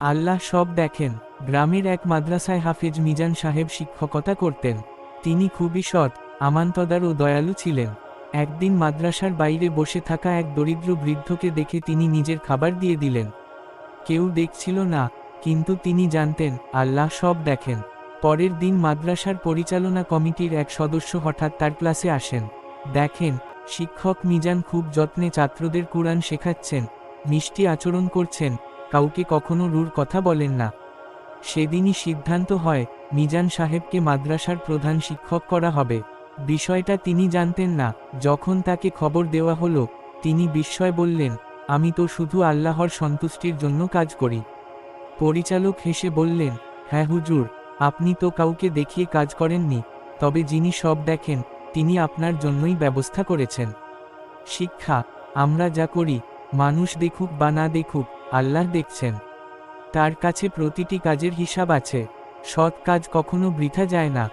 আল্লাহ সব দেখেন। গ্রামের এক মাদ্রাসায় হাফেজ মিজান সাহেব শিক্ষকতা করতেন। তিনি খুবই সৎ, আমান্তদার ও দয়ালু ছিলেন। একদিন মাদ্রাসার বাইরে বসে থাকা এক দরিদ্র বৃদ্ধকে দেখে তিনি নিজের খাবার দিয়ে দিলেন। কেউ দেখছিল না, কিন্তু তিনি জানতেন, আল্লাহ সব দেখেন। পরের দিন মাদ্রাসার পরিচালনা কমিটির এক সদস্য হঠাৎ তার ক্লাসে আসেন। দেখেন, শিক্ষক মিজান খুব যত্নে ছাত্রদের কোরআন শেখাচ্ছেন, মিষ্টি আচরণ করছেন কাউকে কখনো রুর কথা বলেন না। সেদিনই সিদ্ধান্ত হয়, মিজান সাহেবকে মাদ্রাসার প্রধান শিক্ষক করা হবে। বিষয়টা তিনি জানতেন না, যখন তাকে খবর দেওয়া হলো, তিনি বিস্ময় বললেন, আমি তো শুধু আল্লাহর সন্তুষ্টির জন্য কাজ করি। পরিচালক হেসে বললেন হ্যাঁ হুজুর, আপনি তো কাউকে দেখিয়ে কাজ করেননি, তবে যিনি সব দেখেন, তিনি আপনার জন্যই ব্যবস্থা করেছেন। শিক্ষা, আমরা যা করি, মানুষ দেখুক বা না দেখুক আল্লাহ দেখছেন। তার কাছে প্রতিটি কাজের হিসাব আছে। সৎ কাজ কখনো বৃথা যায় না।